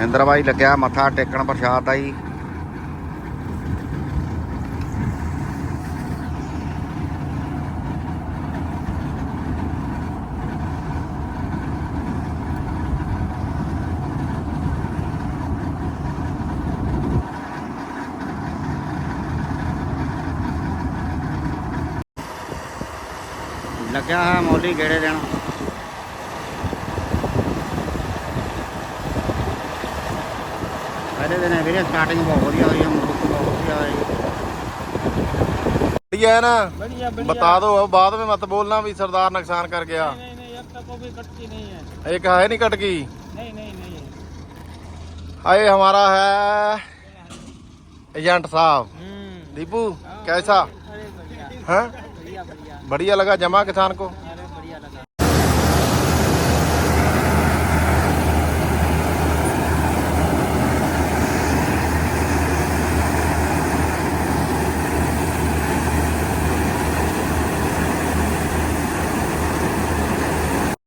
ਮਹਿੰਦਰ ਬਾਈ ਲੱਗਿਆ ਮੱਥਾ ਟੇਕਣ ਪ੍ਰਸ਼ਾਦ ਦਾ ਜੀ। ਲੱਗਿਆ ਹੈ ਮੌਲੀ ਗੇੜੇ ਦੇਣ। ਪਹਿਲੇ ਦਿਨ ਹੈ ਵੀਰੇ ਸਟਾਰਟਿੰਗ ਬਹੁਤ ਵਧੀਆ ਹੋਈ ਹੈ ਮੁੱਖ ਬਹੁਤ ਵਧੀਆ ਹੋਈ बढ़िया है ना बढ़िया बढ़िया बता दो अब बाद में मत बोलना भी सरदार नुकसान कर गया नहीं नहीं नहीं अब तक वो भी कटती नहीं है एक है नहीं कटकी नहीं नहीं नहीं है आए हमारा है एजेंट साहब हम्म दीपू कैसा अरे बढ़िया है बढ़िया बढ़िया बढ़िया लगा जमा किसान को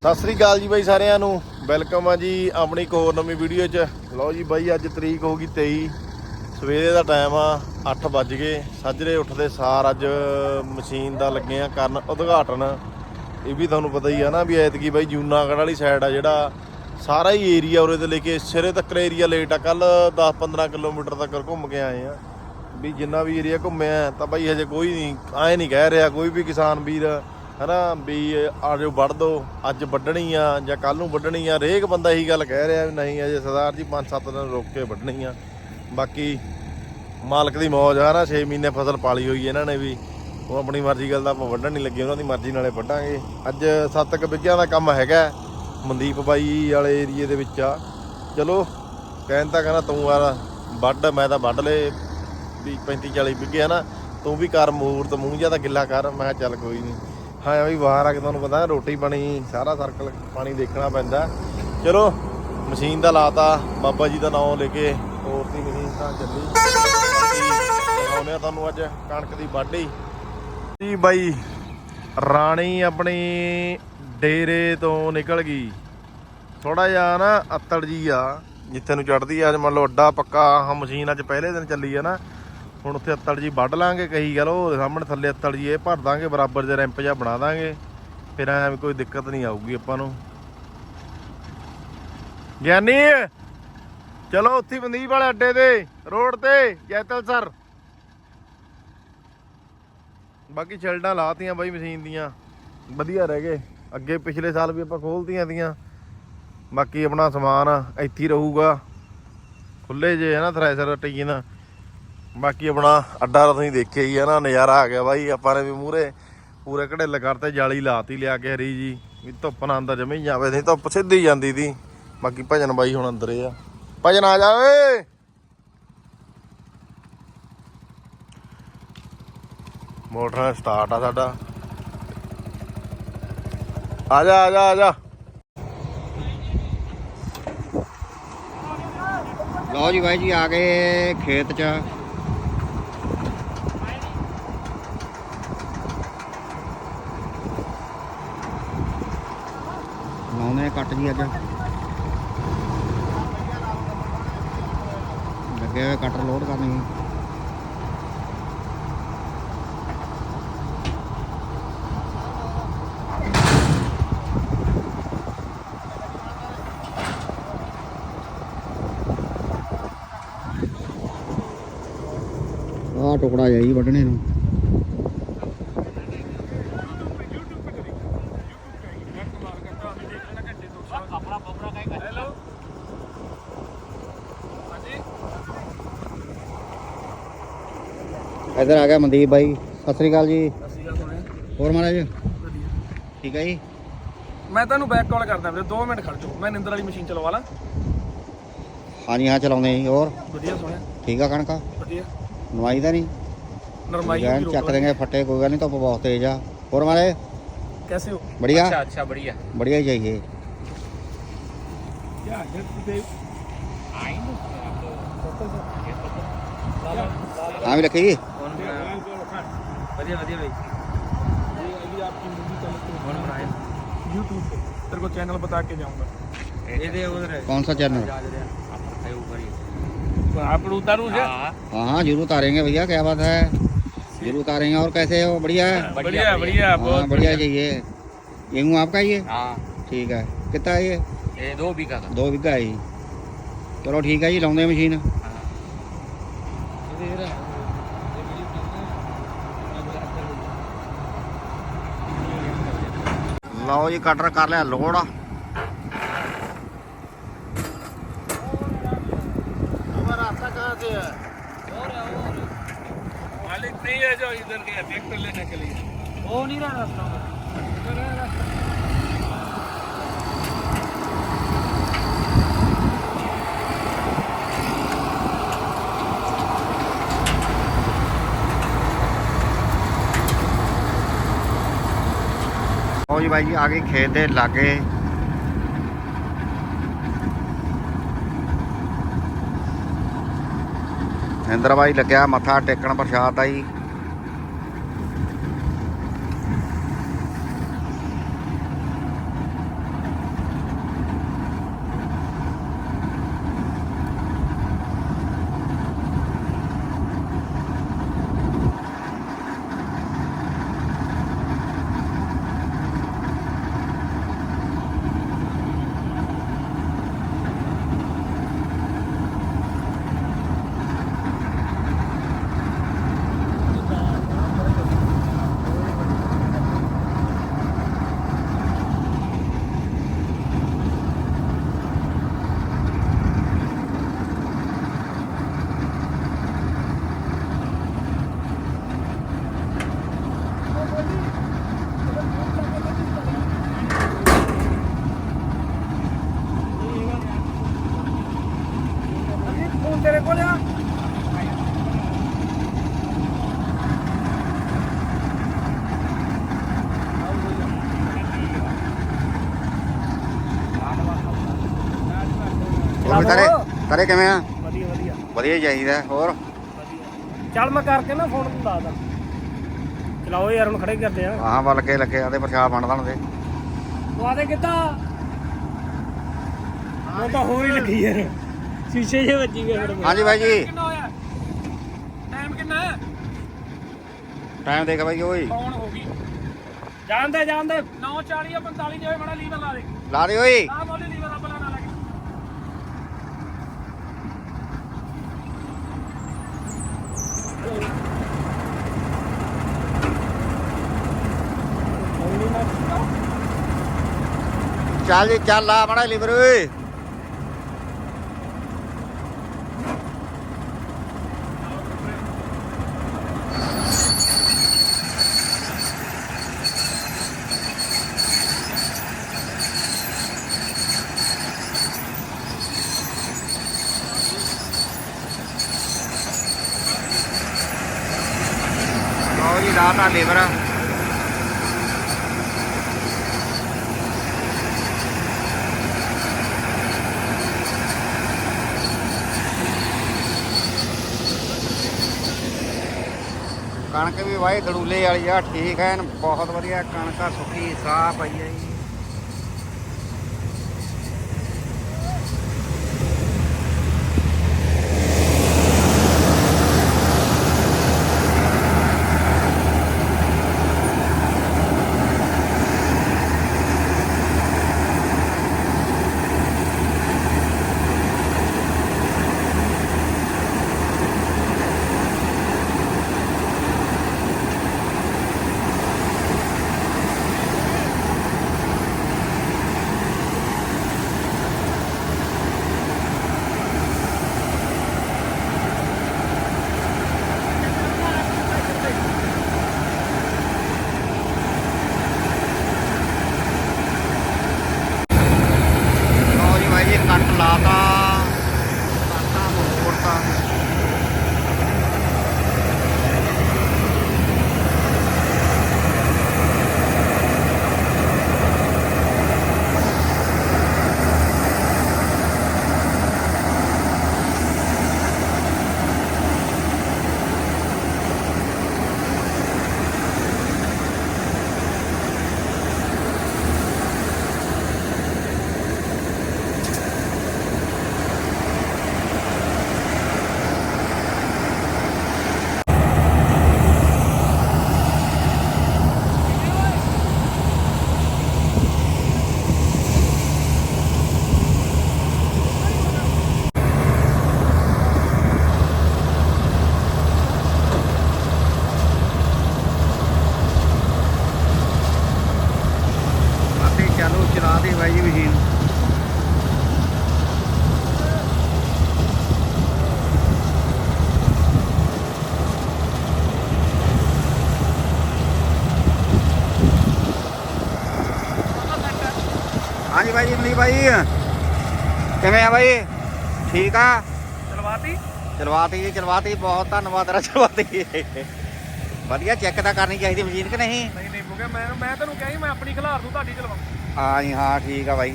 ਸਤਿ ਸ੍ਰੀ ਅਕਾਲ ਜੀ ਬਾਈ ਸਾਰਿਆਂ ਨੂੰ। ਵੈਲਕਮ ਆ ਜੀ ਆਪਣੀ ਇੱਕ ਹੋਰ ਨਵੀਂ ਵੀਡੀਓ 'ਚ। ਲਓ ਜੀ ਬਾਈ, ਅੱਜ ਤਰੀਕ ਹੋ ਗਈ 23 ਸਵੇਰੇ ਦਾ ਟਾਈਮ ਆ 8 ਵੱਜ ਗਏ। ਸਾਜਰੇ ਉੱਠਦੇ ਸਾਰ ਅੱਜ ਮਸ਼ੀਨ ਦਾ ਲੱਗੇ ਆ ਕਰਨ ਉਦਘਾਟਨ। ਇਹ ਵੀ ਤੁਹਾਨੂੰ ਪਤਾ ਹੀ ਆ ਨਾ ਵੀ ਐਤਕੀ ਬਾਈ ਜੂਨਾਗੜ੍ਹ ਵਾਲੀ ਸਾਈਡ ਆ ਜਿਹੜਾ ਸਾਰਾ ਹੀ ਏਰੀਆ ਉਰੇ ਤੋਂ ਲੈ ਕੇ ਸਿਰੇ ਤੱਕ ਏਰੀਆ ਲੇਟ ਆ। ਕੱਲ 10-15 ਕਿਲੋਮੀਟਰ ਤੱਕ ਘੁੰਮ ਕੇ ਆਏ ਆ। ਵੀ ਜਿੰਨਾ ਵੀ ਏਰੀਆ ਘੁੰਮਿਆ ਤਾਂ ਬਾਈ ਹਜੇ ਕੋਈ ਨਹੀਂ, ਐ ਨਹੀਂ ਕਹਿ ਰਿਹਾ ਕੋਈ ਵੀ ਕਿਸਾਨ ਵੀਰ। ਹਨਾ, ਵੀ ਆ ਜੋ ਵੱਢ ਦੋ, ਅੱਜ ਵੱਢਣੀ ਆ ਜਾਂ ਕੱਲ ਨੂੰ ਵੱਢਣੀ ਆ, ਹਰੇਕ ਬੰਦਾ ਇਹੀ ਗੱਲ ਕਹਿ ਰਿਹਾ ਵੀ ਨਹੀਂ, ਅਜੇ ਸਰਦਾਰ ਜੀ 5-7 ਦਿਨ ਰੁਕ ਕੇ ਵੱਢਣੀ ਆ। ਬਾਕੀ ਮਾਲਕ ਦੀ ਮੌਜ ਆ ਨਾ 6 ਮਹੀਨੇ ਫਸਲ ਪਾਲੀ ਹੋਈ ਇਹਨਾਂ ਨੇ ਵੀ। ਉਹ ਆਪਣੀ ਮਰਜ਼ੀ ਗੱਲ ਦਾ ਆਪਾਂ ਵੱਢਣ ਨਹੀਂ ਲੱਗੇ, ਉਹਨਾਂ ਦੀ ਮਰਜ਼ੀ ਨਾਲੇ ਵੱਢਾਂਗੇ। ਅੱਜ ਸੱਤ ਕੁ ਬਿੱਗਿਆਂ ਦਾ ਕੰਮ ਹੈਗਾ ਮਨਦੀਪ ਬਾਈ ਵਾਲੇ ਏਰੀਏ ਦੇ ਵਿੱਚ ਆ। ਚਲੋ, ਕਹਿਣ ਤਾਂ ਕਹਿੰਦਾ ਤੂੰ ਆ, ਵੱਢ, ਮੈਂ ਤਾਂ ਵੱਢ ਲੇ ਵੀ 35 40 ਬਿੱਗੇ ਆ ਨਾ ਤੂੰ ਵੀ ਕਰ ਮੂਰਤ, ਮੂੰਹ ਜਿਹਾ ਤਾਂ ਗਿੱਲਾ ਕਰ, ਮੈਂ ਕਿਹਾ ਚੱਲ ਕੋਈ ਨਹੀਂ। ਹਾਂ ਵੀ ਬਾਹਰ ਆ ਕੇ ਤੁਹਾਨੂੰ ਪਤਾ, ਰੋਟੀ ਪਾਣੀ, ਸਾਰਾ ਸਰਕਲ ਪਾਣੀ ਦੇਖਣਾ ਪੈਂਦਾ। ਚਲੋ, ਮਸ਼ੀਨ ਦਾ ਲਾਤਾ, ਬਾਬਾ ਜੀ ਦਾ ਨਾਮ ਲੈ ਕੇ ਹੋਰ ਦੀ ਮਸ਼ੀਨ ਤਾਂ ਚੱਲੀ। ਦਿਖਾਉਂਦੇ ਆ ਤੁਹਾਨੂੰ ਅੱਜ ਕਣਕ ਦੀ ਵਾਢੀ। ਜੀ ਬਾਈ, ਰਾਣੀ ਆਪਣੀ ਡੇਰੇ ਤੋਂ ਨਿਕਲ ਗਈ। ਥੋੜਾ ਜਿਹਾ ਨਾ ਅੱਤੜ ਜੀ ਆ, ਜਿੱਥੇ ਨੂੰ ਚੜਦੀ ਆ, ਅੱਜ ਮੰਨ ਲਓ ਅੱਡਾ ਪੱਕਾ, ਆਹ ਮਸ਼ੀਨ ਅੱਜ ਪਹਿਲੇ ਦਿਨ ਚੱਲੀ ਆ ਨਾ। ਹੁਣ ਉੱਥੇ ਅੱਤਲ ਜੀ ਵੱਢ ਲਾਂਗੇ, ਕਹੀ ਗੱਲ, ਉਹ ਸਾਹਮਣੇ ਥੱਲੇ ਅੱਤਲ ਜੀ, ਇਹ ਭਰ ਦਾਂਗੇ, ਬਰਾਬਰ ਦੇ ਰੈਂਪ ਜਿਹਾ ਬਣਾ ਦਾਂਗੇ। ਫਿਰ ਐਵੇਂ ਕੋਈ ਦਿੱਕਤ ਨਹੀਂ ਆਊਗੀ ਆਪਾਂ ਨੂੰ। ਗਿਆਨੀ, ਚਲੋ ਉੱਥੇ ਮਨਦੀਪ ਵਾਲੇ ਅੱਡੇ ਤੇ, ਰੋਡ ਤੇ, ਜੈਤਲ ਸਰ। ਬਾਕੀ ਛਿਲਡਾਂ ਲਾਤੀਆਂ ਬਾਈ ਮਸ਼ੀਨ ਦੀਆਂ। ਵਧੀਆ ਰਹਿ ਗਏ। ਅੱਗੇ ਪਿਛਲੇ ਸਾਲ ਵੀ ਆਪਾਂ ਖੋਲਤੀਆਂ ਦੀਆਂ ਬਾਕੀ ਆਪਣਾ ਸਮਾਨ ਇੱਥੇ ਹੀ ਰਹੂਗਾ। ਖੁੱਲੇ ਜੇ ਹੈ ਨਾ ਥ੍ਰੈਸ਼ਰ ਟੀਨ। ਬਾਕੀ ਆਪਣਾ ਅੱਡਾ ਤੁਸੀਂ ਦੇਖਿਆ ਹੀ ਹੈ ਨਾ, ਨਜ਼ਾਰਾ ਆ ਗਿਆ ਬਾਈ, ਆਪਾਂ ਨੇ ਵੀ ਮੂਰੇ ਪੂਰੇ ਘੜੇਲ ਕਰਤੇ ਜਾਲੀ ਲਾਤੀ ਲਿਆ ਕੇ ਹਰੀ ਜੀ, ਵੀ ਧੁੱਪ ਨਾ ਅੰਦਰ ਜਮੀ ਜਾਵੇ, ਨਹੀਂ ਧੁੱਪ ਸਿੱਧੀ ਜਾਂਦੀ ਦੀ ਬਾਕੀ ਭਜਨ ਬਾਈ ਹੁਣ ਅੰਦਰ ਆ। ਭਜਨ ਆ ਜਾ ਓਏ! ਮੋਟਰ ਸਟਾਰਟ ਆ ਸਾਡਾ। ਆ ਜਾ ਆ ਜਾ ਆ ਜਾ। ਲਓ ਜੀ ਬਾਈ ਜੀ, ਆ ਗਏ ਖੇਤ 'ਚ। ਕੱਟ ਜੀ ਅੱਜ। ਲੱਗੇ ਹੋਏ ਕਟਰ ਲੋਡ ਕਰਨੀ। ਆਹ ਟੁਕੜਾ ਜਾਈ ਵੱਢਣੇ ਨੂੰ। ਇਧਰ ਆ ਗਿਆ ਮਨਦੀਪ ਬਾਈ। ਸਤਿ ਸ੍ਰੀ ਅਕਾਲ ਜੀ। ਹੋਰ ਮਹਾਰਾਜ? ਠੀਕ ਹੈ ਜੀ? ਮੈਂ ਤੁਹਾਨੂੰ ਬੈਕ ਕਾਲ ਕਰਦਾ ਵੀਰੇ 2 ਮਿੰਟ ਖੜ ਜਾਓ। ਮੈਂ ਨਿੰਦਰ ਵਾਲੀ ਮਸ਼ੀਨ ਚਲਵਾ ਲਾਂ ਹਾਂਜੀ ਹਾਂ ਚਲਾਉਂਦੇ ਜੀ। ਹੋਰ? ਵਧੀਆ ਸੋਹਣਾ। ਠੀਕ ਆ ਕਣਕਾ? ਵਧੀਆ। ਨਵਾਈ ਦਾ ਨਹੀਂ? ਨਰਮਾਈ ਦੀ ਚੱਕ ਦੇਗੇ ਫੱਟੇ ਕੋਈ ਗੱਲ ਨਹੀਂ ਧੁੱਪ ਬਹੁਤ ਤੇਜ਼ ਆ। ਹੋਰ ਮਹਾਰਾਜ? ਕੈਸੇ ਹੋ? ਬੜੀਆ ਅੱਛਾ ਅੱਛਾ ਬੜੀਆ ਬੜੀਆ ਹੀ ਚਾਹੀਏ ਯਾ ਜੱਟ ਤੇ ਆਈ ਨੂੰ ਹਾਂ ਵੀ ਰੱਖੀ। ਵਧੀਆ ਵਧੀਆ ਬਈ ये अभी आपकी मूवी का कौन बनाया यूट्यूब पे तेरे को चैनल बता के जाऊंगा ਇਹਦੇ ਉਧਰ ਹੈ कौन सा चैनल ਜਾ ਰਿਹਾ ਆਪਣੇ ਉੱਪਰ ਹੀ आप उतारू है ਹਾਂ हाँ हाँ जरूर उतारेंगे भैया क्या बात है जरूर उतारेंगे और कैसे हो बढ़िया है बढ़िया बढ़िया हाँ बहुत बढ़िया चाहिए गेहूँ आपका ये ਹਾਂ ठीक है कितना है ये ਇਹ ਦੋ ਵੀ ਕਾ दो बीघा है ये। चलो ठीक है जी लाउंदे मशीन ਲਓ ਜੀ ਕਟਰ ਕਰ ਲਿਆ ਲੋਡ रास्ता कहाँ से है मालिक नहीं है जो इधर गया ट्रैक्टर लेने के लिए वो नहीं रहा रास्ता ਲਓ ਜੀ ਬਾਈ ਜੀ, ਆ ਗਏ ਖੇਤ ਦੇ ਲਾਗੇ। ਇੰਦਰ ਬਾਈ ਲੱਗਿਆ, ਮੱਥਾ ਟੇਕਣ ਪ੍ਰਸ਼ਾਦ ਦਾ ਜੀ। ਤਾਰੇ ਕਿਵੇਂ ਆ? ਵਧੀਆ ਵਧੀਆ। ਵਧੀਆ ਹੀ ਚਾਹੀਦਾ ਹੋਰ? ਚੱਲ ਮੈਂ ਕਰਕੇ ਨਾ ਫੋਨ ਨੂੰ ਦੱਸਦਾ। ਚਲਾਓ ਯਾਰ ਹੁਣ ਖੜੇ ਕਰਦੇ ਆ। ਆਹਾਂ ਵੱਲ ਕੇ ਲੱਗੇ ਆਦੇ ਪ੍ਰਸ਼ਾਦ ਵੰਡ ਦੇਣ ਦੇ। ਤੂੰ ਆਦੇ ਕਿੱਦਾਂ? ਉਹ ਤਾਂ ਹੋ ਹੀ ਲੱਗੀ ਯਾਰ। ਸ਼ੀਸ਼ੇ ਜੇ ਵੱਜੀ ਗਏ ਫਿਰ ਹਾਂਜੀ ਬਾਈ ਜੀ। ਕਿੰਨਾ ਹੋਇਆ? ਟਾਈਮ ਕਿੰਨਾ? ਹੈ ਟਾਈਮ ਦੇਖ ਬਾਈ ਓਏ। ਕੌਣ ਹੋ ਗਈ। ਜਾਣਦੇ ਜਾਣਦੇ 9:40 ਜਾਂ 45 ਜਿਵੇਂ ਬੜਾ ਲੀਵਰ ਲਾ ਦੇ ਲਾ ਦੇ ਓਏ। ਆ ਬੋਲੀ ਲੀਵਰ ਆ ਬਲਾ ਨਾ ਲੱਗੇ ਚੱਲ ਜੀ ਚੱਲ ਆ ਬੜਾ ਲਿਵਰ ਓਏ ਲਓ ਜੀ ਲਾਤਾ ਲਿਵਰ ਕਣਕ ਵੀ ਵਾਹੀ ਗੜੂਲੇ ਵਾਲੀ ਆ, ਠੀਕ ਹੈ ਐਨ, ਬਹੁਤ ਵਧੀਆ, ਕਣਕ ਆ, ਸੁੱਕੀ ਸਾਫ਼ ਪਈ ਹੈ ਜੀ। ਬਾਈ। ਕਿਵੇਂ ਆ ਬਾਈ? ਠੀਕ ਆ? ਚਲਵਾਤੀ? ਚਲਵਾਤੀ ਜੀ ਚਲਵਾਤੀ। ਬਹੁਤ ਧੰਨਵਾਦ ਤੇਰਾ ਚਲਵਾਤੀ। ਵਧੀਆ ਚੈੱਕ ਤਾਂ ਕਰਨੀ ਚਾਹੀਦੀ ਮਸ਼ੀਨ ਕਿ ਨਹੀਂ? ਨਹੀਂ ਨਹੀਂ ਠੀਕ ਆ ਬਾਈ।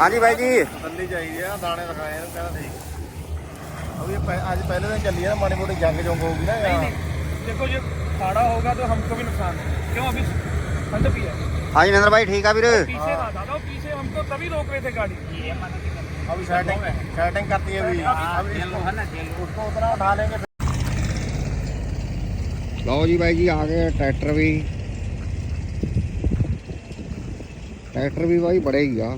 ਹਾਂਜੀ ਬਾਈ ਜੀ। ਬੰਦੀ ਚਾਹੀਦੀ ਆ ਦਾਣੇ ਰਖਾਏ ਨੇ ਕਹਿੰਦਾ ਠੀਕ। ਉਹ ਅੱਜ ਪਹਿਲੇ ਦਿਨ ਚੱਲੀ ਆ ਮਾੜੀ ਮੋਟੀ ਜੰਗ ਜੋਂਗ ਹੋਊਗੀ ਨਾ ਨਹੀਂ ਨਹੀਂ। ਦੇਖੋ ਜੀ खाड़ा होगा तो हमको भी नुकसान है। क्यों? अभी ठंड भी है। हाँ जी महेंद्र भाई ठीक है फिर। पीछे ना पीछे हमको तभी रोक रहे थे गाड़ी। अभी सेटिंग सेटिंग करती है अभी। हाँ, उसको उतना उठा लेंगे लो जी भाई जी आ गए ट्रैक्टर भी। ट्रैक्टर भी भाई बढ़ेगा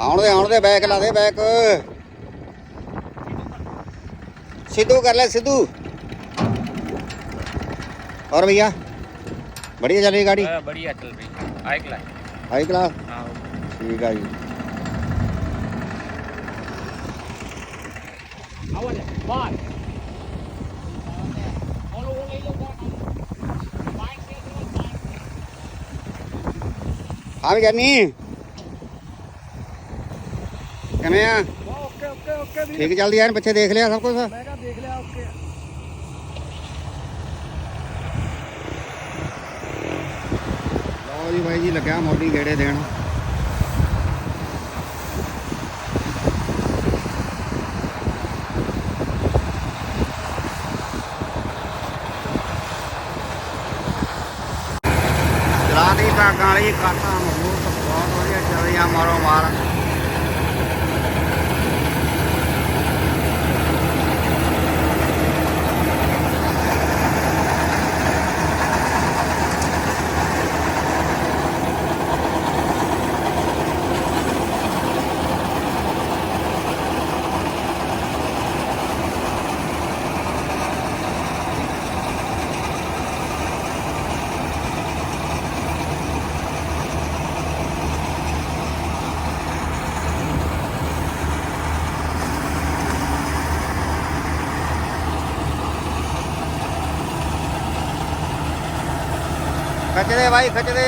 ਆਉਣ ਦੇ ਆਉਣ ਦੇ ਬੈਕ ਲਾ ਦੇ ਬੈਕ ਸਿੱਧੂ ਕਰ ਲੈ ਸਿੱਧੂ और भैया बढ़िया चल रही है गाड़ी बढ़िया चल रही हाई क्लास हाई क्लास हाँ ठीक है जी हाँ भी करनी ਕਿਵੇਂ ਆ? ਓਕੇ ਓਕੇ ਓਕੇ ਠੀਕ ਚੱਲਦੀ ਐਨ ਪਿੱਛੇ ਦੇਖ ਲਿਆ ਸਭ ਕੁਝ ਮੈਂ ਕਿਹਾ ਦੇਖ ਲਿਆ ਓਕੇ। ਲਓ ਜੀ ਬਾਈ ਜੀ ਲੱਗਿਆ ਮੋਦੀ ਗੇੜੇ ਦੇਣ। ਚਲਾ ਦੀ ਤਾਂ ਗਾਲੀ ਕਰਤਾ ਮਹੂਰਤ ਬਹੁਤ ਵਧੀਆ ਚੱਲ ਮਾਰੋ ਮਾਰ। ਮਾਰ ਖਿੱਚਦੇ ਬਾਈ ਖਿੱਚਦੇ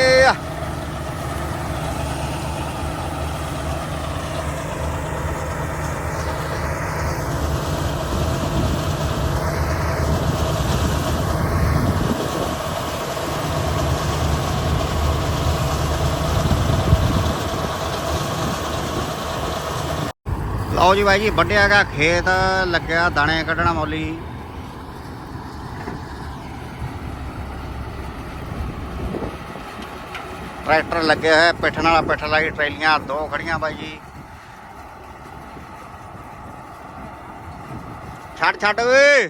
ਲਓ ਜੀ ਬਾਈ ਜੀ ਵੱਢਿਆ ਗਿਆ ਖੇਤ ਲੱਗਿਆ ਦਾਣੇ ਕੱਢਣਾ ਮੌਲੀ ਟਰੈਕਟਰ ਲੱਗੇ ਹੋਏ ਪਿੱਠ ਨਾਲ ਪਿੱਠ ਲਾਈ, ਟਰੇਲੀਆਂ, ਦੋ ਖੜੀਆਂ ਬਾਈ ਜੀ। ਛੱਡ ਛੱਡ ਓਏ।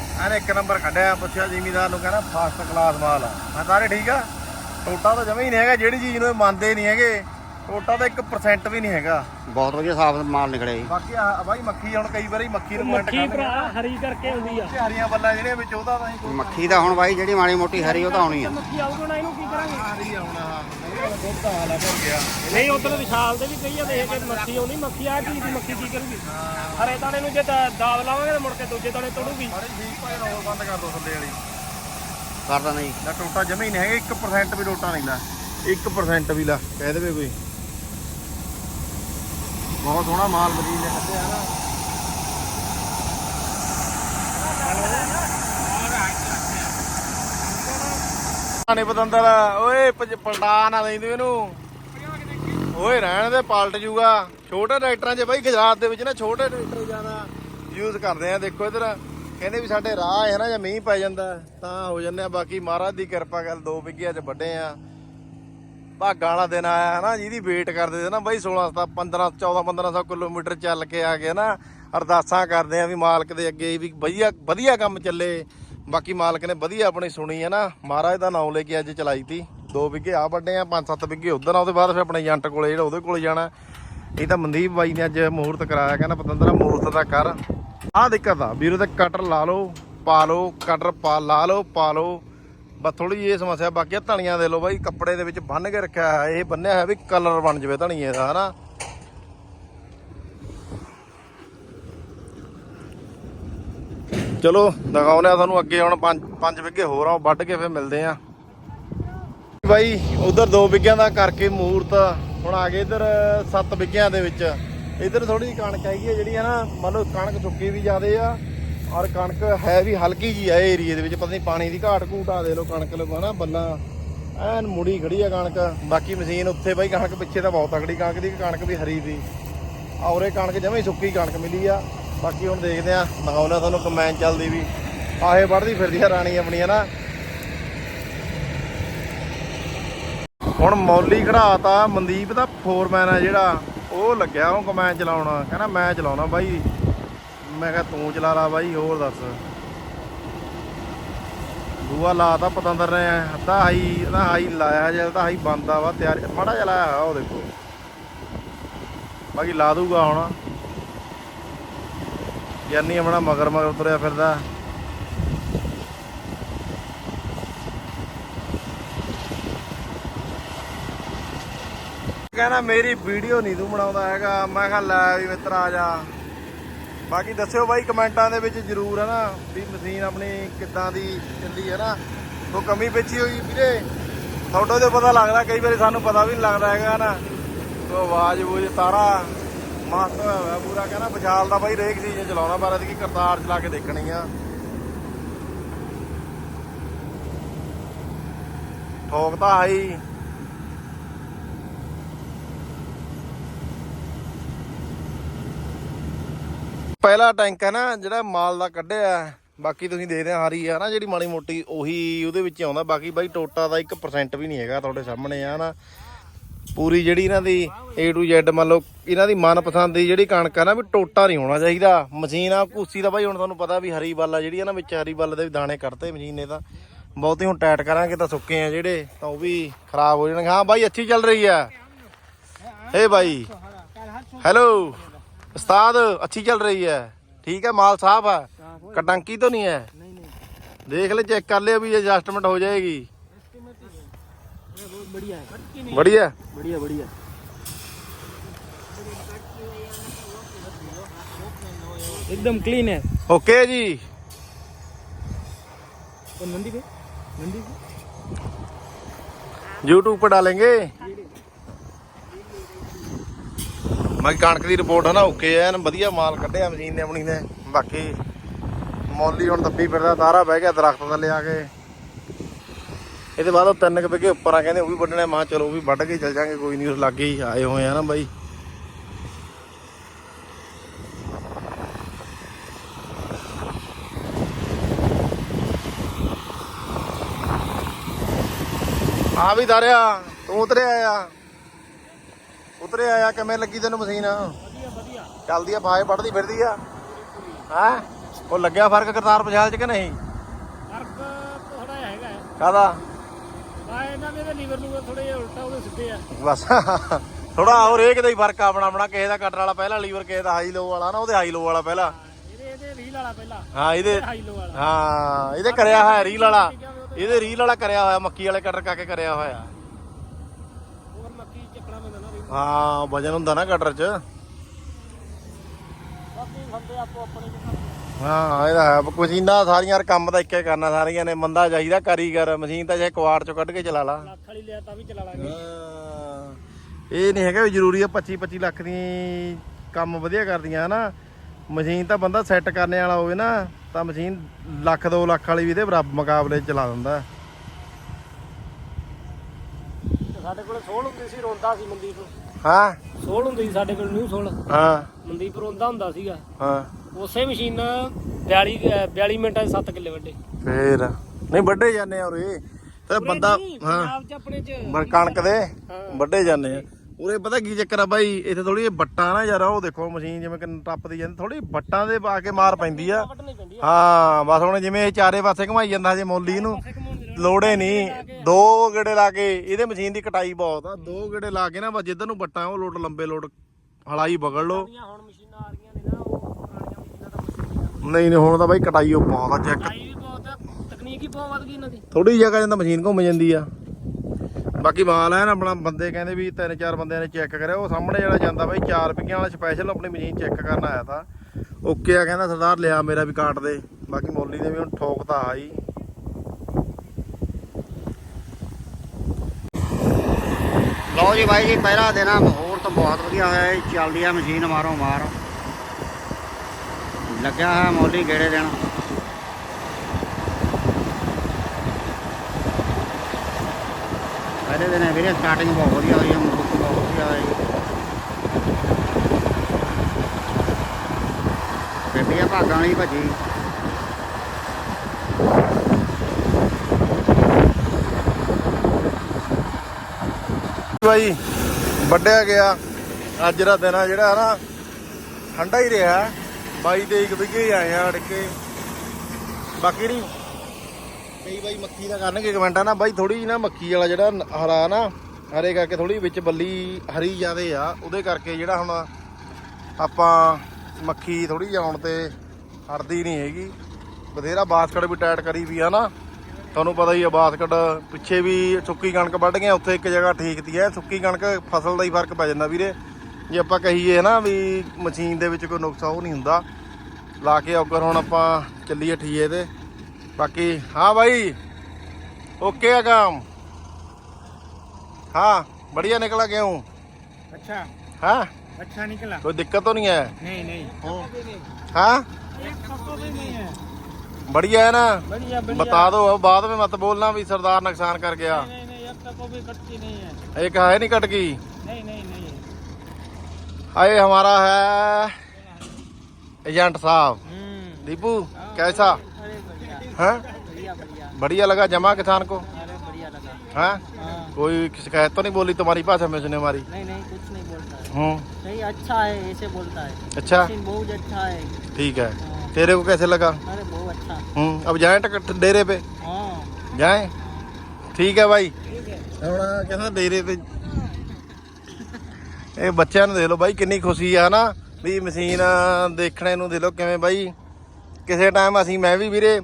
ਐਨ ਇੱਕ ਨੰਬਰ ਕੱਢਿਆ ਪੁੱਛਿਆ ਜ਼ਿਮੀਦਾਰ ਨੂੰ ਕਹਿੰਦਾ ਫਸਟ ਕਲਾਸ ਮਾਲ ਆ। ਮੈਂ ਸਾਰੇ ਠੀਕ ਆ? ਟੋਟਾ ਤਾਂ ਜਮਾ ਹੀ ਨਹੀਂ ਹੈਗਾ ਜਿਹੜੀ ਚੀਜ਼ ਨੂੰ ਇਹ ਮੰਨਦੇ ਨਹੀਂ ਹੈਗੇ ਟੋਟਾ ਦਾ 1% ਵੀ ਨਹੀਂ ਹੈਗਾ। ਬਹੁਤ ਵਧੀਆ ਸਾਫ਼ ਮਾਲ ਨਿਕਲਿਆ ਜੀ। ਬਾਕੀ ਆ ਬਾਈ ਮੱਖੀ ਹੁਣ ਕਈ ਵਾਰੀ ਮੱਖੀ ਨੂੰ ਕਮੈਂਟ ਮੱਖੀ ਕਰਦੇ ਭਰਾ ਹਰੀ ਕਰਕੇ ਹੁੰਦੀ ਆ। ਹਰੀਆਂ ਬੱਲਾਂ ਜਿਹੜੀਆਂ ਵਿੱਚ ਉਹਦਾ ਤਾਂ ਮੱਖੀ ਦਾ ਹੁਣ ਬਾਈ ਜਿਹੜੀ ਮਾੜੀ ਮੋਟੀ ਹਰੀ ਉਹ ਤਾਂ ਆਉਣੀ ਆ। ਮੱਖੀ ਆਊਗਾ ਨਾ ਇਹਨੂੰ ਕੀ ਕਰਾਂਗੇ? ਹਰੀ ਆਉਣਾ ਹਾਂ ਦੁੱਧ ਦਾ ਹਾਲਾ ਭਰ ਗਿਆ ਨਹੀਂ ਉਧਰ ਵਿਸ਼ਾਲ ਦੇ ਵੀ ਕਈ ਆ ਦੇਖ ਕੇ ਮੱਖੀ ਆਉਣੀ ਮੱਖੀ ਆ ਚੀਜ਼ ਦੀ ਮੱਖੀ ਕੀ ਕਰੂਗੀ? ਹਰੇ ਦਾਣੇ ਨੂੰ ਜੇ ਦਾ- ਦਾਬ ਲਾਵਾਂਗੇ ਤਾਂ ਮੁੜ ਕੇ ਦੂਜੇ ਦਾਣੇ ਤੋੜੂਗੀ। ਸਾਰੇ ਠੀਕ ਭਾਈ ਰੋਲ ਬੰਦ ਕਰ ਦੋ ਥੱਲੇ ਵਾਲੀ। ਕਰਦਾ ਨਹੀਂ। ਨਾ ਟੋਟਾ ਜਮੇ ਹੀ ਨਹੀਂ ਹੈਗਾ 1% ਵੀ ਟੋਟਾ ਨਹੀਂ ਲਾ। 1% ਵੀ ਲਾ ਕਹਿ ਦੇਵੇ ਕੋਈ। ਬਹੁਤ ਸੋਹਣਾ ਮਾਲ ਮਜੀਦ ਨੇ ਕੱਢਿਆ ਨਾ। ਆਣੇ ਪਤੰਦਰ, ਓਏ ਪਲਟਾ ਨਾ ਲੈਂਦੇ ਇਹਨੂੰ। ਓਏ, ਰਹਿਣ ਦੇ, ਪਲਟ ਜੂਗਾ। ਛੋਟੇ ਟਰੈਕਟਰਾਂ 'ਚ ਬਈ ਗੁਜਰਾਤ ਦੇ ਵਿੱਚ ਨਾ ਛੋਟੇ ਟਰੈਕਟਰ ਜ਼ਿਆਦਾ ਯੂਜ਼ ਕਰਦੇ ਆ, ਦੇਖੋ ਇਧਰ। ਕਹਿੰਦੇ ਵੀ ਸਾਡੇ ਰਾਹ ਹੈ ਨਾ, ਜਾਂ ਮੀਂਹ ਪੈ ਜਾਂਦਾ, ਤਾਂ ਹੋ ਜਾਂਦੇ ਆ। ਬਾਕੀ ਮਹਾਰਾਜ ਦੀ ਕਿਰਪਾ ਕਰ ਦੋ ਵਿਗਿਆਂ 'ਚ ਵੱਡੇ ਆ। ਭਾਗਾਂ ਵਾਲਾ ਦਿਨ ਆਇਆ ਹਨਾ ਜਿਹਦੀ ਵੇਟ ਕਰਦੇ ਸੀ ਨਾ, ਬਈ 16 ਸਤਾ 15 14 1500 ਕਿਲੋਮੀਟਰ ਚੱਲ ਕੇ ਆ ਗਏ ਨਾ। ਅਰਦਾਸਾਂ ਕਰਦੇ ਆ ਵੀ ਮਾਲਕ ਦੇ ਅੱਗੇ ਵੀ ਵਧੀਆ ਵਧੀਆ ਕੰਮ ਚੱਲੇ। ਬਾਕੀ ਮਾਲਕ ਨੇ ਵਧੀਆ ਆਪਣੀ ਸੁਣੀ ਹੈ ਨਾ। ਮਹਾਰਾਜ ਦਾ ਨਾਮ ਲੈ ਕੇ ਅੱਜ ਚਲਾਈ ਤੀ। ਦੋ ਵਿਗੇ ਆ ਵੱਡੇ ਆ, ਪੰਜ ਸੱਤ ਵਿਗੇ ਉਧਰ ਆ, ਉਹਦੇ ਬਾਅਦ ਫਿਰ ਆਪਣੇ ਏਜੰਟ ਕੋਲੇ ਜਿਹੜਾ ਉਹਦੇ ਕੋਲੇ ਜਾਣਾ। ਇਹ ਤਾਂ ਮਨਦੀਪ ਬਾਈ ਨੇ ਅੱਜ ਮਹੂਰਤ ਕਰਾਇਆ, ਕਹਿੰਦਾ ਪਤੰਦਰਾ ਮਹੂਰਤ ਦਾ ਕਰ ਆਹ ਦਿੱਕਤ ਆ ਵੀਰੋ ਤੇ ਕਟਰ ਲਾ ਲਓ, ਪਾ ਲਓ, ਕਟਰ ਪਾ, ਲਾ ਲਓ, ਪਾ ਲਓ। ਬਸ ਥੋੜੀ ਜਿਹੀ ਇਹ ਸਮੱਸਿਆ ਬਾਕੀ ਆ ਧਣੀਆਂ ਦੇ ਲਓ ਬਾਈ, ਕੱਪੜੇ ਦੇ ਵਿੱਚ ਬੰਨ ਕੇ ਰੱਖਿਆ ਹੈ ਇਹ ਬੰਨਿਆ ਹੈ ਵੀ ਕਲਰ ਬਣ ਜਵੇ ਧਣੀਏ ਦਾ, ਹਨਾ। ਚਲੋ ਦਿਖਾਉਨੇ ਆ ਤੁਹਾਨੂੰ ਅੱਗੇ ਹੁਣ ਪੰਜ ਪੰਜ ਵਿਗੇ ਹੋਰ ਆ, ਉਹ ਵੱਢ ਕੇ ਫਿਰ ਮਿਲਦੇ ਆ। ਬਾਈ, ਉਧਰ ਦੋ ਵਿਗਿਆਂ ਦਾ ਕਰਕੇ ਮੂਰਤ, ਹੁਣ ਆ ਗਏ ਇਧਰ 7 ਵਿਗਿਆਂ ਦੇ ਵਿੱਚ। ਇਧਰ ਥੋੜੀ ਜਿਹੀ ਕਣਕ ਹੈਗੀ ਆ, ਜਿਹੜੀ ਹੈ ਨਾ, ਮੰਨ ਲਓ ਕਣਕ ਸੁੱਕੀ ਵੀ ਜ਼ਿਆਦੇ ਆ, ਔਰ ਕਣਕ ਹੈ ਵੀ ਹਲਕੀ ਜੀ ਆ ਇਹ ਏਰੀਏ ਦੇ ਵਿੱਚ, ਪਤਾ ਨਹੀਂ ਪਾਣੀ ਦੀ ਘਾਟ ਘੂਟ ਆ, ਦੇ ਲੋ ਕਣਕ ਲੋ ਹਨਾ ਬੱਲਾ ਐਨ ਮੁੜੀ ਖੜੀ ਆ ਕਣਕ। ਬਾਕੀ ਮਸ਼ੀਨ ਉੱਥੇ ਬਾਈ, ਕਣਕ ਪਿੱਛੇ ਤਾਂ ਬਹੁਤ ਤਕੜੀ, ਕਣਕ ਦੀ, ਕਣਕ ਵੀ ਹਰੀ ਦੀ ਔਰੇ ਕਣਕ ਜਮੇ ਸੁੱਕੀ ਕਣਕ ਮਿਲੀ ਆ। ਬਾਕੀ ਹੁਣ ਦੇਖਦੇ ਆ ਦਿਖਾਉਣਾ ਤੁਹਾਨੂੰ ਕਮੈਨ ਚੱਲਦੀ ਵੀ। ਆਹੇ ਵੜਦੀ ਫਿਰਦੀ ਆ ਰਾਣੀ ਆਪਣੀ, ਹਨਾ? ਹੁਣ ਮੌਲੀ ਖੜਾਤਾ ਮਨਦੀਪ ਦਾ ਫੋਰਮੈਨ ਆ ਜਿਹੜਾ, ਉਹ ਲੱਗਿਆ ਉਹ ਕਮੈਨ ਚਲਾਉਣਾ। ਕਹਿੰਦਾ ਮੈਂ ਚਲਾਉਣਾ ਬਾਈ। ਮੈਂ ਕਿਹਾ ਤੂੰ ਚਲਾ ਲਾ ਬਾਈ, ਹੋਰ ਦੱਸ। ਦੂਆ ਲਾਤਾ ਪਤੰਦਰ ਨੇ, ਅੱਧਾ ਹਾਈ ਇਹਦਾ ਹਾਈ ਲਾਇਆ ਜੇ ਤਾਂ ਹਾਈ ਬੰਦਾ ਵਾ, ਤਿਆਰ ਮਾੜਾ ਜਿਹਾ ਲਾਇਆ ਹੋਇਆ ਉਹ ਦੇਖੋ। ਬਾਕੀ ਲਾ ਦੂਗਾ ਹੁਣ। ਯਾਨੀ ਆਪਣਾ ਮਗਰ ਮਗਰ ਤੁਰਿਆ ਫਿਰਦਾ। ਕਹਿੰਦਾ, ਮੇਰੀ ਵੀਡੀਓ ਨਹੀਂ ਤੂੰ ਬਣਾਉਂਦਾ ਹੈਗਾ। ਮੈਂ ਕਿਹਾ, ਲੈ ਵੀ ਮਿੱਤਰ ਆ ਜਾ। ਬਾਕੀ ਦੱਸਿਓ ਬਾਈ, ਕਮੈਂਟਾਂ ਦੇ ਵਿੱਚ ਜਰੂਰ ਹੈ ਨਾ, ਵੀ ਮਸ਼ੀਨ ਆਪਣੀ ਕਿੱਦਾਂ ਦੀ ਚੱਲੀ ਹੈ ਨਾ। ਕੋਈ ਕਮੀ ਪੇਚੀ ਹੋਈ ਵੀਰੇ। ਤੁਹਾਡੇ ਤੇ ਪਤਾ ਲੱਗਦਾ, ਕਈ ਵਾਰੀ ਸਾਨੂੰ ਪਤਾ ਵੀ ਨਹੀਂ ਲੱਗਦਾ ਹੈਗਾ ਨਾ। ਤੋ ਆਵਾਜ਼ ਬੂਝ ਸਾਰਾ ਮਸਤ ਹੋਇਆ ਹੋਇਆ ਪੂਰਾ, ਕਹਿੰਦਾ ਵਿਸ਼ਾਲ ਦਾ ਬਾਈ ਰੇਕ ਸੀਜ਼ਨ ਚਲਾਉਣਾ, ਪਰ ਇਹਦੀ ਕਰਤਾਰ ਚਲਾ ਕੇ ਦੇਖਣੀ ਆ। ਠੋਕ ਤਾਂ ਆਈ। ਪਹਿਲਾ ਟੈਂਕ ਹੈ ਨਾ, ਜਿਹੜਾ ਮਾਲ ਦਾ ਕੱਢਿਆ ਬਾਕੀ ਤੁਸੀਂ ਦੇਖਦੇ ਆ ਹਰੀ ਆ ਨਾ, ਜਿਹੜੀ ਮਾੜੀ ਮੋਟੀ ਉਹੀ ਉਹਦੇ ਵਿੱਚ ਆਉਂਦਾ, ਬਾਕੀ ਬਾਈ ਟੋਟਾ ਦਾ 1% ਵੀ ਨਹੀਂ ਹੈਗਾ ਤੁਹਾਡੇ ਸਾਹਮਣੇ ਆ ਨਾ। ਪੂਰੀ ਜਿਹੜੀ ਇਹਨਾਂ ਦੀ A to Z ਮੰਨ ਲਓ ਇਹਨਾਂ ਦੀ ਮਨਪਸੰਦ ਦੀ ਜਿਹੜੀ ਕਣਕ ਆ ਨਾ ਵੀ ਟੋਟਾ ਨਹੀਂ ਹੋਣਾ ਚਾਹੀਦਾ। ਮਸ਼ੀਨ ਆ ਘੂਸੀ ਦਾ ਬਾਈ ਹੁਣ ਤੁਹਾਨੂੰ ਪਤਾ ਵੀ ਹਰੀ ਬੱਲਾ ਜਿਹੜੀ ਆ ਨਾ ਵਿੱਚ ਹਰੀ ਬੱਲ ਦੇ ਵੀ ਦਾਣੇ ਕੱਢਤੇ ਮਸ਼ੀਨ ਨੇ ਤਾਂ। ਬਹੁਤੀ ਹੁਣ ਟਾਈਟ ਕਰਾਂਗੇ ਤਾਂ ਸੁੱਕੇ ਆ ਜਿਹੜੇ ਤਾਂ ਉਹ ਵੀ ਖਰਾਬ ਹੋ ਜਾਣਗੇ। ਹਾਂ ਬਾਈ ਅੱਛੀ ਚੱਲ ਰਹੀ ਆ। ਹੇ ਬਾਈ। ਹੈਲੋ। ਉਸਤਾਦ ਅੱਛੀ ਚੱਲ ਰਹੀ ਹੈ ਠੀਕ ਹੈ ਮਾਲ ਸਾਫ਼ ਆ। ਕਟੰਕੀ ਤੋਂ ਨਹੀਂ ਹੈ ਦੇਖ ਲੈ ਚੈੱਕ ਕਰ ਲਿਓ ਵੀ ਐਡਜਸਟਮੈਂਟ ਹੋ ਜਾਏਗੀ। ਬਹੁਤ ਬੜੀਆ ਹੈ ਕੱਟਕੀ ਨਹੀਂ बढ़िया ਬੜੀਆ ਬੜੀਆ एकदम क्लीन है ओके जी और नंदी पे नंदी पे यूट्यूब पर डालेंगे ਬਾਕੀ ਕਣਕ ਦੀ ਰਿਪੋਰਟ ਹੈ ਨਾ ਓਕੇ ਐਨ ਵਧੀਆ ਮਾਲ ਕੱਢਿਆ ਮਸ਼ੀਨ ਨੇ ਆਪਣੀ ਨੇ ਬਾਕੀ ਮੌਲੀ ਹੁਣ ਦੱਬੀ ਫਿਰਦਾ ਤਾਰਾ ਬਹਿ ਗਿਆ ਦਰਖਤ ਥੱਲੇ ਆ ਕੇ ਇਹਦੇ ਬਾਅਦ ਉਹ ਤਿੰਨ ਕੁ ਵਿਗੇ ਉੱਪਰ ਆ ਕਹਿੰਦੇ ਉਹ ਵੀ ਵੱਢਣੇ। ਮਾ ਚਲੋ ਉਹ ਵੀ ਵੱਢ ਕੇ ਚੱਲ ਜਾਾਂਗੇ ਕੋਈ ਨਹੀਂ ਉਸ ਲਾਗੇ ਹੀ ਆਏ ਹੋਏ ਆ ਨਾ ਬਾਈ। ਆ ਵੀ ਦਾਰਿਆ ਤੂੰ ਉਤਰਿਆ ਆ। ਉਤਰਿਆ ਆ ਕਿਵੇਂ ਲੱਗੀ ਤੈਨੂੰ ਮਸ਼ੀਨ? ਵਧੀਆ ਵਧੀਆ ਚੱਲਦੀ ਆ ਬਾਏ ਵੱਢਦੀ ਫਿਰਦੀ ਆ। ਹੈ? ਉਹ ਲੱਗਿਆ ਫ਼ਰਕ ਕਰਤਾਰ ਪਛਾਲ ਚ ਕਿ ਨਹੀਂ? ਫ਼ਰਕ ਥੋੜਾ ਹੈਗਾ। ਕਾਦਾ ਆ ਇਹਨਾਂ ਦੇ ਲੀਵਰ ਨੂੰ ਥੋੜੇ ਜਿਹਾ ਉਲਟਾ ਉਹਦੇ ਸਿੱਧੇ ਆ। ਬਸ। ਥੋੜਾ ਹੋਰ ਇਹ ਕਿਤੇ ਹੀ ਫ਼ਰਕ ਆ ਆਪਣਾ ਆਪਣਾ ਕਿਸੇ ਦਾ ਕਟਰ ਵਾਲਾ ਪਹਿਲਾ ਲੀਵਰ ਕਿਸੇ ਦਾ ਹਾਈ ਲੋ ਵਾਲਾ ਨਾ ਉਹਦੇ ਹਾਈ ਲੋ ਵਾਲਾ ਪਹਿਲਾ। ਇਹਦੇ ਇਹਦੇ ਰੀਲ ਵਾਲਾ ਪਹਿਲਾਂ। ਹਾਂ ਇਹਦੇ ਹਾਈ ਲੋ ਵਾਲਾ। ਹਾਂ ਇਹਦੇ ਕਰਿਆ ਹੋਇਆ ਰੀਲ ਵਾਲਾ। ਇਹਦੇ ਰੀਲ ਵਾਲਾ ਕਰਿਆ ਹੋਇਆ ਮੱਕੀ ਵਾਲੇ ਕਟਰ ਕਾਕੇ ਕਰਿਆ ਹੋਇਆ। ਹੋਰ ਮੱਕੀ ਚੱਕਣਾ ਪੈਂਦਾ ਨਾ ਰੀਲ ਹਾਂ ਵਜਨ ਹੁੰਦਾ ਨਾ ਕਟਰ 'ਚ। ਬਾਕੀ ਬੰਦੇ ਆਪੋ ਆਪਣੇ ਹਾਂ ਇਹਦਾ ਹੈ। ਮਸ਼ੀਨਾਂ ਸਾਰੀਆਂ ਯਾਰ ਕੰਮ ਤਾਂ ਇੱਕੇ ਕਰਨਾ ਸਾਰੀਆਂ ਨੇ ਬੰਦਾ ਚਾਹੀਦਾ ਕਾਰੀਗਰ। ਮਸ਼ੀਨ ਤਾਂ ਜੇ ਕੁਆੜ ਚੋਂ ਕੱਢ ਕੇ ਚਲਾ ਲਾ। ਲੱਖ ਵਾਲੀ ਲਿਆ ਤਾਂ ਵੀ ਚਲਾ ਲਾਂਗੇ। ਹਾਂ। ਇਹ ਨਹੀਂ ਹੈਗਾ ਵੀ ਜ਼ਰੂਰੀ ਆ 25 25 ਲੱਖ ਦੀ ਕੰਮ ਵਧੀਆ ਕਰਦੀਆਂ ਹਨਾ। ਮਸ਼ੀਨ ਤਾਂ ਬੰਦਾ ਸੈੱਟ ਕਰਨੇ ਵਾਲਾ ਹੋਵੇ ਨਾ ਤਾਂ ਮਸ਼ੀਨ ਲੱਖ 2 ਲੱਖ ਵਾਲੀ ਵੀ ਇਹਦੇ ਬਰਾਬਰ ਮੁਕਾਬਲੇ ਚਲਾ ਦਿੰਦਾ। ਸਾਡੇ ਕੋਲ ਸੋਲ ਹੁੰਦੀ ਸੀ ਰੋਂਦਾ ਸੀ ਮਨਦੀਪ। ਹਾਂ। ਸੋਲ ਹੁੰਦੀ ਸੀ ਸਾਡੇ ਕੋਲ ਨਿਊ ਸੋਲ ਹਾਂ। ਮਨਦੀਪ ਰੋਂਦਾ ਹੁੰਦਾ ਸੀਗਾ। ਹਾਂ। ਉਸੇ ਮਸ਼ੀਨ 42 ਅਹ 42 ਮਿੰਟਾਂ 'ਚ 7 ਕਿੱਲੇ ਵੱਡੇ। ਫੇਰ। ਨਹੀਂ ਵੱਡੇ ਜਾਂਦੇ ਆ ਉਰੇ। ਤੇ ਬੰਦਾ ਨਹੀਂ, ਹਾਂ। ਪੰਜਾਬ 'ਚ ਆਪਣੇ 'ਚ ਬ- ਕਣਕ ਦੇ। ਵੱਡੇ ਜਾਂਦੇ ਆ। ਉਰੇ ਪਤਾ ਕੀ ਚੱਕਰ ਆ ਬਾਈ ਇੱਥੇ ਥੋੜੀ ਜਿਹੀ ਬੱਟਾਂ ਨਾ ਯਾਰ ਉਹ ਦੇਖੋ ਮਸ਼ੀਨ ਜਿਵੇਂ ਕਿ ਟੱਪਦੀ ਜਾਂਦੀ ਥੋੜੀ ਬੱਟਾਂ ਦੇ ਪਾ ਕੇ ਮਾਰ ਪੈਂਦੀ ਆ। ਕੱਢਣੀ ਪੈਂਦੀ ਆ। ਹਾਂ ਬਸ ਹੁਣ ਜਿਵੇਂ ਇਹ ਚਾਰੇ ਪਾਸੇ ਘਮਾਈ ਜਾਂਦਾ ਹਜੇ ਮੌਲੀ ਨੂੰ। ਪਾਸੇ ਘੁਮਾਉਣ ਦੀ ਲੋੜ ਨਹੀਂ। ਦੋ ਗੇੜੇ ਲਾ ਕੇ ਇਹਦੇ ਮਸ਼ੀਨ ਦੀ ਕਟਾਈ ਬਹੁਤ ਆ। ਦੋ ਗੇੜੇ ਲਾ ਕੇ ਨਾ ਬਸ ਜਿੱਧਰ ਨੂੰ ਬੱਟਾਂ ਉਹ ਲੋਟ ਲੰਬੇ ਲੋਟ ਹਲਾਈ ਬਗੜ ਲੋ ਹੁਣ ਮਸ਼ੀਨਾਂ ਆ ਰਹੀਆਂ ਨੇ ਨਾ ਉਹ ਪੁਰਾਣੀਆਂ ਮਸ਼ੀਨਾਂ ਦਾ ਮਸ਼ੀਨਾਂ ਨਹੀਂ ਨਹੀਂ ਹੁਣ ਤਾਂ ਬਾਈ ਕਟਾਈ ਉਹ ਬਹੁਤ ਆ ਚੈੱਕ ਆਈ ਵੀ ਬਹੁਤ ਆ, ਤਕਨੀਕ ਹੀ ਬਹੁਤ ਵੱਧ ਗਈ ਇਹਨਾਂ ਦੀ। ਥੋੜੀ ਜਗ੍ਹਾ ਜਾਂਦਾ ਮਸ਼ੀਨ ਘੁੰਮ ਜਾਂਦੀ ਆ। ਬਾਕੀ ਮਾਲ ਹੈ ਨਾ ਆਪਣਾ ਬੰਦੇ ਕਹਿੰਦੇ ਵੀ ਤਿੰਨ ਚਾਰ ਬੰਦਿਆਂ ਨੇ ਚੈੱਕ ਕਰਿਆ ਉਹ ਸਾਹਮਣੇ ਜਿਹੜਾ ਜਾਂਦਾ ਬਾਈ 4 ਰੁਪਈਆਂ ਵਾਲਾ ਸਪੈਸ਼ਲ ਆਪਣੀ ਮਸ਼ੀਨ ਚੈੱਕ ਕਰਨ ਆਇਆ ਤਾਂ। ਓਕੇ ਆ ਕਹਿੰਦਾ ਸਰਦਾਰ ਲਿਆ ਮੇਰਾ ਵੀ ਕਾਟ ਦੇ। ਬਾਕੀ ਮੋਲੀ ਦੇ ਵੀ ਹੁਣ ਠੋਕ ਤਾਂ ਆਈ। ਲਓ ਜੀ ਬਾਈ ਜੀ ਪਹਿਲਾ ਦਿਨ ਆ ਹੋਰ ਤਾਂ ਬਹੁਤ ਵਧੀਆ ਹੋਇਆ ਹੈ ਚੱਲਦੀ ਆ ਮਸ਼ੀਨ ਮਾਰੋ ਮਾਰ ਲੱਗਿਆ ਹੋਇਆ ਮੋਲੀ ਗੇੜੇ ਦੇਣ। ਪਹਿਲੇ ਦਿਨ ਵੀਰੇ ਸਟਾਰਟਿੰਗ ਬਹੁਤ ਵਧੀਆ ਹੋਈ ਹੈ ਮੁੱਕ ਬਹੁਤ ਵਧੀਆ ਹੋਈ ਬੇਬੀਆਂ ਭਾਗਾਂ ਵਾਲੀ ਭੱਜੀ। ਬਾਈ ਵੱਡਿਆ ਗਿਆ। ਅੱਜ ਦਾ ਦਿਨ ਆ ਜਿਹੜਾ ਨਾ ਠੰਡਾ ਹੀ ਰਿਹਾ। ਬਾਈ ਤੇ ਇੱਕ ਵਿਗੇ ਆਏ ਆ ਅੜ ਕੇ ਬਾਕੀ ਨਹੀਂ। ਕਈ ਬਾਈ, ਮੱਕੀ ਦਾ ਕਰਨਗੇ ਕਮੈਂਟਾਂ ਨਾ ਬਾਈ ਥੋੜੀ ਨਾ ਮੱਕੀ ਵਾਲਾ ਜਿਹੜਾ ਹਰਾ ਨਾ, ਹਰੇ ਕਰਕੇ ਥੋੜੀ ਵਿੱਚ ਬੱਲੀ ਹਰੀ ਜਾਦੇ ਆ, ਉਹਦੇ ਕਰਕੇ ਜਿਹੜਾ ਹੁਣ ਆਪਾਂ ਮੱਖੀ ਥੋੜੀ ਆਉਣ ਤੇ ਹਟਦੀ ਨਹੀਂ ਹੈਗੀ। ਬਥੇਰਾ ਬਾਸਕਟ ਵੀ ਟਾਈਟ ਕਰੀ ਵੀ ਆ ਨਾ। ਤੁਹਾਨੂੰ ਪਤਾ ਹੀ ਆ, ਬਾਸਕਟ ਪਿੱਛੇ ਵੀ ਸੁੱਕੀ ਕਣਕ ਵੱਢ ਗਏ ਉੱਥੇ ਇੱਕ ਜਗ੍ਹਾ ਠੀਕ ਤੀ ਐ ਸੁੱਕੀ ਕਣਕ ਫਸਲ ਦਾ ਹੀ ਫ਼ਰਕ ਪੈ ਜਾਂਦਾ ਵੀਰੇ। ਜੇ ਆਪਾਂ ਕਹੀਏ ਨਾ ਵੀ ਮਸ਼ੀਨ ਦੇ ਵਿੱਚ ਕੋਈ ਨੁਕਸਾ ਉਹ ਨਹੀਂ ਹੁੰਦਾ ਲਾ ਕੇ ਔਗਰ ਹੁਣ ਆਪਾਂ ਚੱਲੀਏ ਠੀਏ ਤੇ ਬਾਕੀ ਹਾਂ ਭਾਈ ਓਕੇ ਆ ਕੰਮ हाँ बढ़िया निकला गेहूँ ਅੱਛਾ हाँ ਅੱਛਾ ਨਿਕਲਾ कोई दिक्कत तो नहीं है ਨਹੀਂ ਨਹੀਂ हाँ ਇੱਕ ਪੱਕੋ ਵੀ ਨਹੀਂ ਹੈ बढ़िया है ना बढ़िया बता दो अब बाद में मत बोलना भी सरदार नुकसान कर गया नहीं नहीं एक पक्को भी कटती नहीं है एक है नहीं कट गई नहीं नहीं नहीं आए हमारा है एजेंट साहब। हम्म। दीपू कैसा? है? बढ़िया लगा जमा किसान को? हाँ। है? कोई शिकायत तो नहीं बोली तुम्हारी पास हमें सुने हमारी। नहीं नहीं कुछ नहीं बोलता है। हम्म। नहीं अच्छा है ऐसे बोलता है। अच्छा? बहुत अच्छा है। ठीक है। हाँ। तेरे को कैसे लगा? अरे बहुत अच्छा। हम्म अब जाए डेरे पे? हाँ। जाए? ठीक है भाई। कैसा डेरे पे? ਇਹ ਬੱਚਿਆਂ ਨੂੰ ਦੇਖ ਲਓ ਬਾਈ, ਕਿੰਨੀ ਖੁਸ਼ੀ ਆ ਨਾ ਵੀ ਮਸ਼ੀਨ ਦੇਖਣੇ ਨੂੰ ਦੇਖ ਲਓ ਕਿਵੇਂ ਬਾਈ। ਕਿਸੇ ਟਾਈਮ ਅਸੀਂ, ਮੈਂ ਵੀ ਵੀਰੇ,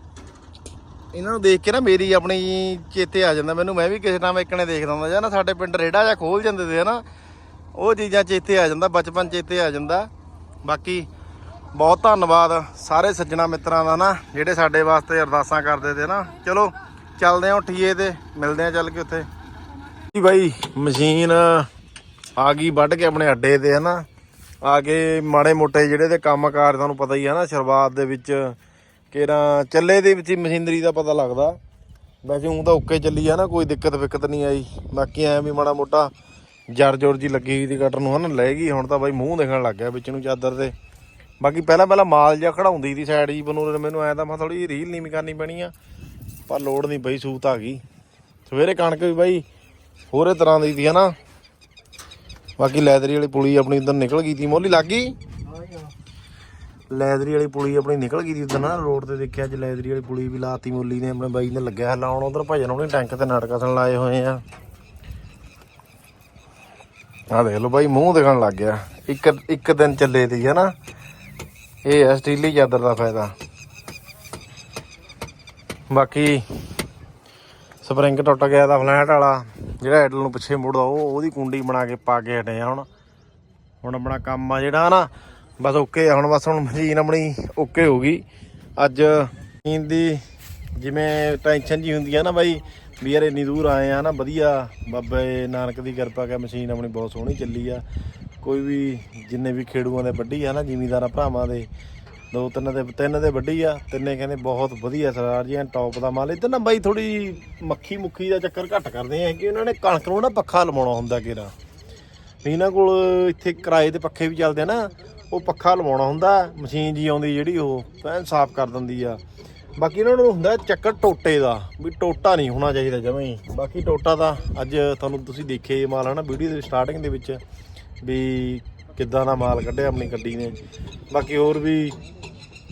ਇਹਨਾਂ ਨੂੰ ਦੇਖ ਕੇ ਨਾ ਮੇਰੀ ਆਪਣੀ ਚੇਤੇ ਆ ਜਾਂਦਾ ਮੈਨੂੰ। ਮੈਂ ਵੀ ਕਿਸੇ ਟਾਈਮ ਇੱਕ ਨੇ ਦੇਖਦਾ ਹੁੰਦਾ, ਜਾਂ ਨਾ ਸਾਡੇ ਪਿੰਡ ਰੇੜਾ ਜਾਂ ਖੋਲ ਜਾਂਦੇ ਤੇ, ਹਨਾ? ਉਹ ਚੀਜ਼ਾਂ ਚੇਤੇ ਆ ਜਾਂਦਾ, ਬਚਪਨ ਚੇਤੇ ਆ ਜਾਂਦਾ। ਬਾਕੀ ਬਹੁਤ ਧੰਨਵਾਦ ਸਾਰੇ ਸੱਜਣਾ ਮਿੱਤਰਾਂ ਦਾ ਨਾ ਜਿਹੜੇ ਸਾਡੇ ਵਾਸਤੇ ਅਰਦਾਸਾਂ ਕਰਦੇ ਤੇ ਨਾ ਚਲੋ, ਚੱਲਦੇ ਹਾਂ ਠੀਏ ਤੇ ਮਿਲਦੇ ਹਾਂ ਚੱਲ ਕੇ ਉੱਥੇ। ਜੀ ਬਾਈ, ਮਸ਼ੀਨ ਆ ਗਈ, ਵੱਢ ਕੇ ਆਪਣੇ ਅੱਡੇ ਤੇ, ਹਨਾ। ਆ ਕੇ ਮਾੜੇ ਮੋਟੇ ਜਿਹੜੇ ਤੇ ਕੰਮਕਾਰ ਤੁਹਾਨੂੰ ਪਤਾ ਹੀ ਹੈ ਨਾ, ਸ਼ੁਰੂਆਤ ਦੇ ਵਿੱਚ ਕਿਹੜਾ ਚੱਲੇ ਦੇ ਵਿੱਚ ਮਸ਼ੀਨਰੀ ਦਾ ਪਤਾ ਲੱਗਦਾ। ਵੈਸੇ ਉਹ ਤਾਂ ਓਕੇ ਚੱਲੀ ਆ ਨਾ, ਕੋਈ ਦਿੱਕਤ ਫਿੱਕਤ ਨਹੀਂ ਆਈ। ਬਾਕੀ ਐ ਵੀ ਮਾੜਾ ਮੋਟਾ ਜਰ ਜੋਰ ਜੀ ਲੱਗੀ ਹੋਈ ਦੀ ਕਟਰ ਨੂੰ, ਹਨਾ, ਲੈ ਗਈ। ਹੁਣ ਤਾਂ ਬਾਈ ਮੂੰਹ ਦੇਖਣ ਲੱਗ ਗਿਆ ਵਿੱਚ ਨੂੰ ਚਾਦਰ ਤੇ। ਬਾਕੀ ਪਹਿਲਾਂ ਪਹਿਲਾਂ ਮਾਲ ਜਿਹਾ ਖੜਾਉਂਦੀ ਸੀ ਸਾਈਡ ਜੀ ਬਨੂ ਮੈਨੂੰ ਐ ਤਾਂ ਮੈਂ ਥੋੜੀ ਰੀਲ ਨਹੀਂ ਕਰਨੀ ਪੈਣੀ ਆ। ਪਰ ਲੋੜ ਨਹੀਂ ਬਈ ਸੂਤ ਆ ਗਈ। ਸਵੇਰੇ ਕਣਕ ਵੀ ਬਾਈ ਹੋਰੇ ਤਰ੍ਹਾਂ ਦੀ ਸੀ ਨਾ ਬਾਕੀ ਲੈਦਰੀ ਵਾਲੀ ਪੁਲੀ ਆਪਣੀ ਉਧਰ ਨਿਕਲ ਗਈ ਸੀ ਮੋਲੀ, ਲੱਗ ਗਈ? ਲੈਦਰੀ ਵਾਲੀ ਪੁਲੀ ਆਪਣੀ ਨਿਕਲ ਗਈ ਸੀ ਉਧਰ ਨਾ, ਰੋਡ ਤੇ ਦੇਖਿਆ ਅੱਜ ਲੈਦਰੀ ਵਾਲੀ ਪੁਲੀ ਵੀ ਲਾਤੀ ਮੋਲੀ ਨੇ, ਆਪਣੇ ਬਾਈ ਨੇ ਲੱਗਿਆ ਲਾਉਣ ਉਧਰ ਭਜਨ ਉਹਨੇ ਟੈਂਕ ਤੇ ਨਾਟਕਾ ਲਾਏ ਹੋਏ ਆ। ਆ ਦੇਖ ਲਓ ਬਾਈ, ਮੂੰਹ ਦਿਖਣ ਲੱਗ ਗਿਆ। ਇੱਕ ਇੱਕ ਦਿਨ ਚੱਲੇ ਤੀ ਹੈ ਨਾ ਇਹ ਹੈ ਸਟੀਲੀ ਚਾਦਰ ਦਾ ਫਾਇਦਾ। ਬਾਕੀ ਸਪਰਿੰਗ ਟੁੱਟ ਗਿਆ ਦਾ ਫਲੈਟ ਵਾਲਾ। ਜਿਹੜਾ ਹੈਡਲ ਨੂੰ ਪਿੱਛੇ ਮੁੜਦਾ, ਉਹ ਉਹਦੀ ਕੁੰਡੀ ਬਣਾ ਕੇ ਪਾ ਕੇ ਹਟੇ ਆ ਹੁਣ। ਹੁਣ ਆਪਣਾ ਕੰਮ ਆ ਜਿਹੜਾ ਨਾ, ਬਸ ਓਕੇ ਆ। ਹੁਣ ਬਸ ਹੁਣ ਮਸ਼ੀਨ ਆਪਣੀ ਓਕੇ ਹੋ ਗਈ। ਅੱਜ ਮਸ਼ੀਨ ਦੀ ਜਿਵੇਂ ਟੈਨਸ਼ਨ ਜੀ ਹੁੰਦੀ ਆ ਨਾ ਬਾਈ, ਵੀ ਯਾਰ ਇੰਨੀ ਦੂਰ ਆਏ ਆ ਨਾ, ਵਧੀਆ। ਬਾਬੇ ਨਾਨਕ ਦੀ ਕਿਰਪਾ ਕਰ ਮਸ਼ੀਨ ਆਪਣੀ ਬਹੁਤ ਸੋਹਣੀ ਚੱਲੀ ਆ। ਕੋਈ ਵੀ ਜਿੰਨੇ ਵੀ ਖੇਡੂਆਂ ਦੇ ਵੱਡੀ ਆ ਨਾ, ਜ਼ਿਮੀਦਾਰਾਂ ਭਰਾਵਾਂ ਦੇ ਦੋ ਤਿੰਨ ਦੇ ਤਿੰਨ ਦੇ ਵੱਡੀ ਆ, ਤਿੰਨੇ ਕਹਿੰਦੇ ਬਹੁਤ ਵਧੀਆ ਸਰਦਾਰ ਜੀ, ਐਨ ਟੌਪ ਦਾ ਮਾਲ ਇੱਧਰ ਨਾ ਬਾਈ ਥੋੜੀ ਮੱਖੀ ਮੁੱਖੀ ਦਾ ਚੱਕਰ ਘੱਟ ਕਰਦੇ ਆ ਕਿ ਉਹਨਾਂ ਨੇ ਕਣਕ ਨੂੰ ਨਾ ਪੱਖਾ ਲਵਾਉਣਾ ਹੁੰਦਾ ਕਿਰਾ ਇਹਨਾਂ ਕੋਲ ਇੱਥੇ ਕਿਰਾਏ ਤੇ ਪੱਖੇ ਵੀ ਚੱਲਦੇ ਆ ਨਾ, ਉਹ ਪੱਖਾ ਲਵਾਉਣਾ ਹੁੰਦਾ, ਮਸ਼ੀਨ ਜੀ ਆਉਂਦੀ ਜਿਹੜੀ ਉਹ ਐਨ ਸਾਫ਼ ਕਰ ਦਿੰਦੀ ਆ। ਬਾਕੀ ਇਹਨਾਂ ਨੂੰ ਹੁੰਦਾ ਚੱਕਰ ਟੋਟੇ ਦਾ, ਵੀ ਟੋਟਾ ਨਹੀਂ ਹੋਣਾ ਚਾਹੀਦਾ ਜਮਾਂ ਹੀ। ਬਾਕੀ ਟੋਟਾ ਤਾਂ ਅੱਜ ਤੁਹਾਨੂੰ ਤੁਸੀਂ ਦੇਖਿਆ ਇਹ ਮਾਲ, ਹਨਾ, ਵੀਡੀਓ ਦੇ ਸਟਾਰਟਿੰਗ ਦੇ ਵਿੱਚ, ਵੀ ਕਿੱਦਾਂ ਦਾ ਮਾਲ ਕੱਢਿਆ ਆਪਣੀ ਗੱਡੀ ਨੇ। ਬਾਕੀ ਹੋਰ ਵੀ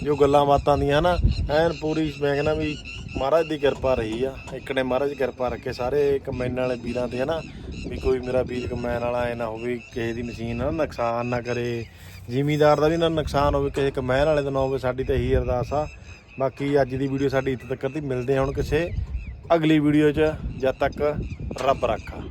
ਜੋ ਗੱਲਾਂ ਬਾਤਾਂ ਦੀਆਂ ਨਾ, ਐਨ ਪੂਰੀ ਮੈਂ ਕਹਿੰਦਾ ਵੀ ਮਹਾਰਾਜ ਦੀ ਕਿਰਪਾ ਰਹੀ ਆ। ਇੱਕ ਨੇ ਮਹਾਰਾਜ ਕਿਰਪਾ ਰੱਖੇ ਸਾਰੇ ਕਮੈਨ ਵਾਲੇ ਵੀਰਾਂ ਤੇ ਹਨਾ, ਵੀ ਕੋਈ ਮੇਰਾ ਵੀਰ ਕਮੈਨ ਵਾਲਾ ਐ ਨਾ ਹੋਵੇ, ਕਿਸੇ ਦੀ ਮਸ਼ੀਨ ਨਾ ਨੁਕਸਾਨ ਨਾ ਕਰੇ। ਜ਼ਿਮੀਦਾਰ ਦਾ ਵੀ ਨਾ ਨੁਕਸਾਨ ਹੋਵੇ, ਕਿਸੇ ਕਮੈਨ ਵਾਲੇ ਦਾ ਨਾ ਹੋਵੇ, ਸਾਡੀ ਤਾਂ ਇਹੀ ਅਰਦਾਸ ਆ। ਬਾਕੀ ਅੱਜ ਦੀ ਵੀਡੀਓ ਸਾਡੀ ਇੱਥੇ ਤੱਕ ਦੀ ਮਿਲਦੇ ਹਾਂ ਹੁਣ ਕਿਸੇ ਅਗਲੀ ਵੀਡੀਓ 'ਚ। ਜਦ ਤੱਕ ਰੱਬ ਰੱਖਾ।